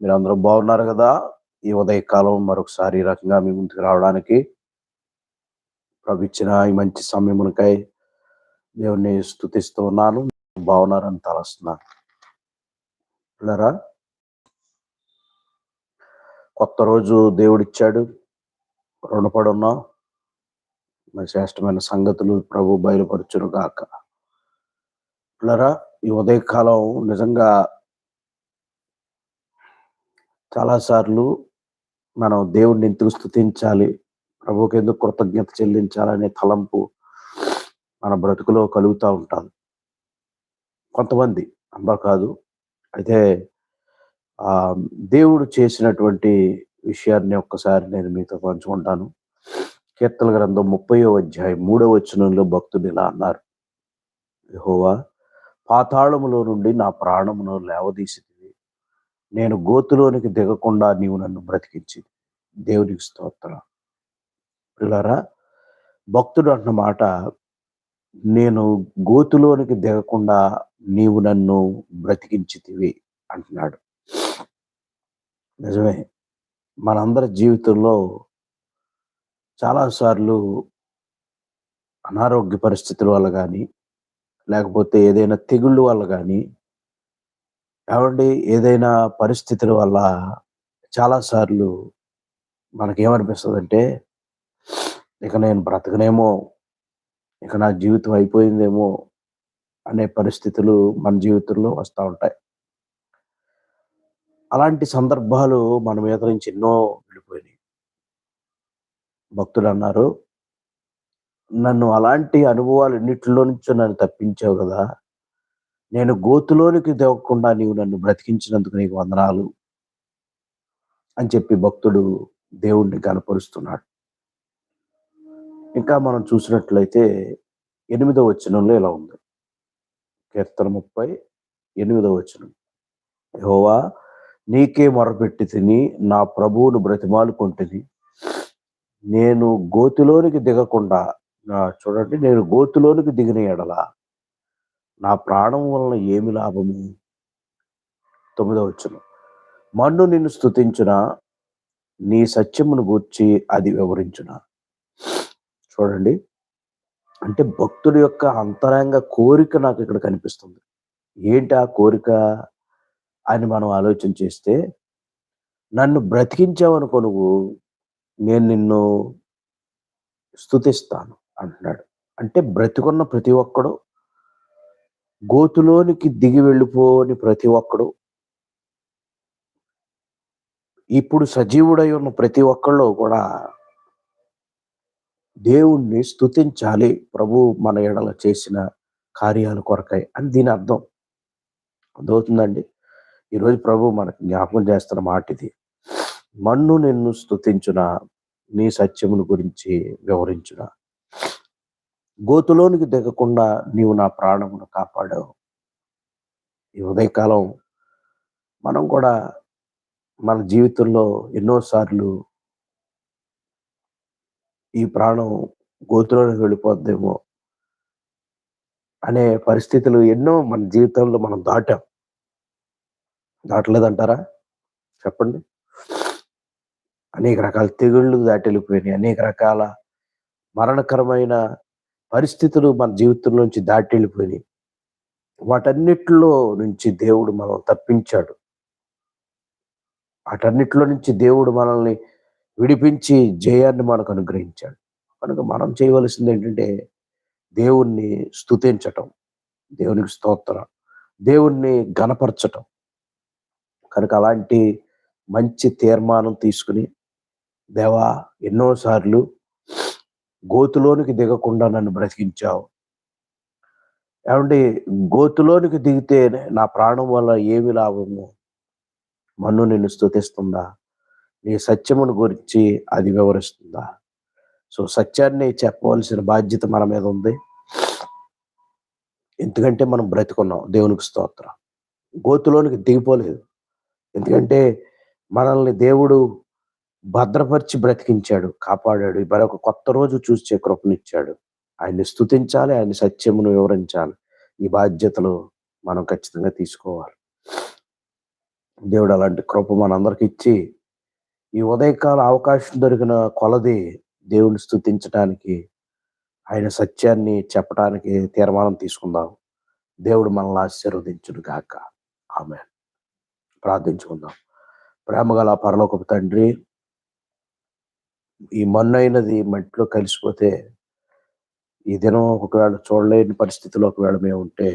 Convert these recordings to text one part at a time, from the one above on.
మీరు అందరూ బాగున్నారు కదా? ఈ ఉదయకాలం మరొకసారి ఈ రకంగా మీ ముందుకు రావడానికి ప్రభు ఇచ్చిన ఈ మంచి సమయమునకై దేవుణ్ణి స్థుతిస్తూ ఉన్నాను. బాగున్నారని తలస్తున్నాను. పిల్లరా కొత్త రోజు దేవుడిచ్చాడు. రుణపడి ఉన్నాం మరి శ్రేష్టమైన సంగతులు ప్రభు బయలుపరచును గాక పిల్లరా ఈ ఉదయకాలం నిజంగా చాలాసార్లు మనం దేవుడిని ఎందుకు స్థుతించాలి ప్రభుకి ఎందుకు కృతజ్ఞత చెల్లించాలనే తలంపు మన బ్రతుకులో కలుగుతూ ఉంటుంది. కొంతమంది అందరు కాదు. అయితే ఆ దేవుడు చేసినటువంటి విషయాన్ని ఒక్కసారి నేను మీతో పంచుకుంటాను. కీర్తన గ్రంథం ముప్పయో అధ్యాయం మూడవ వచనంలో భక్తుడు ఇలా అన్నారు. యహోవా పాతాళములో నుండి నా ప్రాణమును లేవదీసి నేను గోతులోనికి దిగకుండా నీవు నన్ను బ్రతికించి దేవునికి స్తోత్రం. పిల్లరా భక్తుడు అన్న మాట నేను గోతులోనికి దిగకుండా నీవు నన్ను బ్రతికించితివి అంటున్నాడు. నిజమే మనందరి జీవితంలో చాలాసార్లు అనారోగ్య పరిస్థితుల వల్ల కానీ లేకపోతే ఏదైనా తెగుళ్ళు వల్ల కానీ ఏమండి ఏదైనా పరిస్థితుల వల్ల చాలాసార్లు మనకేమనిపిస్తుంది అంటే ఇక నేను బ్రతకనేమో ఇక నా జీవితం అయిపోయిందేమో అనే పరిస్థితులు మన జీవితంలో వస్తూ ఉంటాయి. అలాంటి సందర్భాలు మన మీద నుంచి ఎన్నో వెళ్ళిపోయినాయి. భక్తులు అన్నారు నన్ను అలాంటి అనుభవాలు ఎన్నిటిలో నుంచో నన్ను తప్పించావు కదా నేను గోతులోనికి దిగకుండా నీవు నన్ను బ్రతికించినందుకు నీకు వందనాలు అని చెప్పి భక్తుడు దేవుణ్ణి కనపరుస్తున్నాడు ఇంకా మనం చూసినట్లయితే ఎనిమిదవ వచనంలో ఇలా ఉంది. కీర్తన ముప్పై ఎనిమిదవ వచనం. యెహోవా నీకే మొరపెట్టి తిని నా ప్రభువును బ్రతిమాలు నేను గోతిలోనికి దిగకుండా చూడండి నేను గోతిలోనికి దిగిన ఎడలా నా ప్రాణం వలన ఏమి లాభము? తొమ్మిదవ వచ్చిన మన్ను నిన్ను స్థుతించిన నీ సత్యమును గూర్చి అది వివరించున? చూడండి. అంటే భక్తుడి యొక్క అంతరంగ కోరిక నాకు ఇక్కడ కనిపిస్తుంది. ఏంటి ఆ కోరిక? అని మనం ఆలోచన చేస్తే నన్ను బ్రతికించావనుకో నువ్వు నేను నిన్ను స్థుతిస్తాను అంటున్నాడు. అంటే బ్రతికున్న ప్రతి ఒక్కడు గోతులోనికి దిగి వెళ్ళిపోని ప్రతి ఒక్కడు ఇప్పుడు సజీవుడై ఉన్న ప్రతి ఒక్కళ్ళు కూడా దేవుణ్ణి స్థుతించాలి ప్రభు మన ఎడల చేసిన కార్యాల కొరకై అని దీని అర్థం. అర్థమవుతుందండి? ఈరోజు ప్రభు మనకు జ్ఞాపకం చేస్తున్న మాట ఇది మన్ను నిన్ను స్థుతించున నీ సత్యమును గురించి వివరించునా? గోతులోనికి దిగకుండా నీవు నా ప్రాణమును కాపాడావు. ఈ ఉదయకాలం మనం కూడా మన జీవితంలో ఎన్నోసార్లు ఈ ప్రాణం గోతులోనికి వెళ్ళిపోద్దేమో అనే పరిస్థితులు ఎన్నో మన జీవితంలో మనం దాటాం. దాటలేదంటారా? చెప్పండి. అనేక రకాల తెగుళ్ళు దాటి వెళ్ళిపోయినాయి అనేక రకాల మరణకరమైన పరిస్థితులు మన జీవితం నుంచి దాటి వెళ్ళిపోయినాయి వాటన్నిటిలో నుంచి దేవుడు మనం తప్పించాడు. వాటన్నిటిలో నుంచి దేవుడు మనల్ని విడిపించి జయాన్ని మనకు అనుగ్రహించాడు. కనుక మనం చేయవలసింది ఏంటంటే దేవుణ్ణి స్తుతించటం దేవునికి స్తోత్రం దేవుణ్ణి గణపరచటం కనుక అలాంటి మంచి తీర్మానం తీసుకుని దేవా ఎన్నోసార్లు గోతులోనికి దిగకుండా నన్ను బ్రతికించావు. ఏమంటే గోతులోనికి దిగితే నా ప్రాణం వల్ల ఏమి లాభము? మన్ను నిన్ను స్థుతిస్తుందా నీ సత్యమును గురించి అది వివరిస్తుందా? సో సత్యాన్ని చెప్పవలసిన బాధ్యత మన మీద ఉంది. ఎందుకంటే మనం బ్రతికున్నాం. దేవునికి స్తోత్రం. గోతులోనికి దిగిపోలేదు. ఎందుకంటే మనల్ని దేవుడు భద్రపరిచి బ్రతికించాడు కాపాడాడు. మరొక కొత్త రోజు చూసే కృపనిచ్చాడు. ఆయన్ని స్థుతించాలి ఆయన సత్యమును వివరించాలి. ఈ బాధ్యతలు మనం ఖచ్చితంగా తీసుకోవాలి. దేవుడు అలాంటి కృప మనందరికి ఇచ్చి ఈ ఉదయకాల అవకాశం దొరికిన కొలది దేవుని స్థుతించడానికి ఆయన సత్యాన్ని చెప్పడానికి తీర్మానం తీసుకుందాం. దేవుడు మనల్ని ఆశీర్వదించును గాక. ఆమె ప్రార్థించుకుందాం. ప్రేమగల పరలోకపు తండ్రి ఈ మన్నైనది మట్టిలో కలిసిపోతే ఈ దినం ఒకవేళ చూడలేని పరిస్థితిలో ఒకవేళ మేము ఉంటే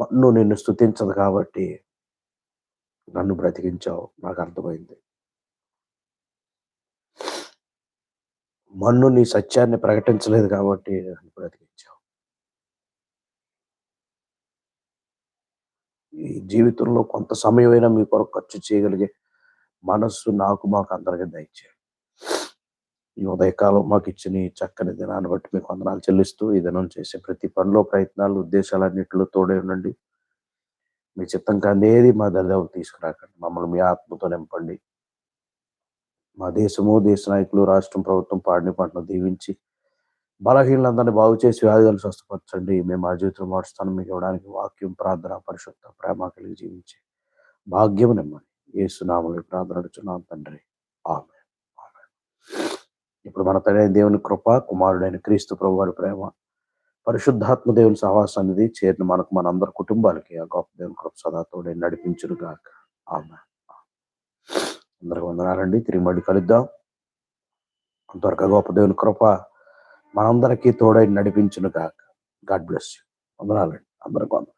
మన్ను నిన్ను స్థుతించదు కాబట్టి నన్ను బ్రతికించావు. నాకు అర్థమైంది. మన్ను నీ సత్యాన్ని ప్రకటించలేదు కాబట్టి నన్ను బ్రతికించావు. ఈ జీవితంలో కొంత సమయమైనా మీ కొరకు ఖర్చు చేయగలిగే మనస్సు నాకు మాకు అందరికీ దయచేయండి. ఈ ఉదయకాలం మాకు ఇచ్చిన ఈ చక్కని దినాన్ని బట్టి మీకు వందనాలు చెల్లిస్తూ ఈ దినం చేసే ప్రతి పనిలో ప్రయత్నాలు ఉద్దేశాలన్నింటిలో తోడే ఉండండి. మీ చిత్తం కానేది మా దరిదాపు తీసుకురాకండి. మమ్మల్ని మీ ఆత్మతో నింపండి. మా దేశము దేశ నాయకులు రాష్ట్రం ప్రభుత్వం పాడిన పంటను దీవించి బలహీనలందరినీ బాగు చేసి వ్యాధులను స్వస్థపరచండి. మేము మా జీవితం మారుస్తాను మీకు ఇవ్వడానికి వాక్యం ప్రార్థన పరిశుద్ధ ప్రేమ కలిగి జీవించి భాగ్యం నిమ్మని ఏసునామని ప్రార్థన అడుచున్నాం తండ్రి. ఆమె ఇప్పుడు మన తండ్రి దేవుని కృప కుమారుడైన క్రీస్తు ప్రభు వారి ప్రేమ పరిశుద్ధాత్మ దేవుని సహవాసానిది చేరిన మనకు మన అందరి కుటుంబాలకి ఆ గొప్ప దేవుని కృప సదాతోడే నడిపించును గాక ఆమె అందరికి వందనాలండి. తిరిగి మళ్ళీ కలుద్దాం. అంతవరకు గొప్ప దేవుని కృప మనందరికీ తోడై నడిపించును గాక గాడ్ బ్లెస్ యూ. వందనాలండి. అందరికి వందనాలు.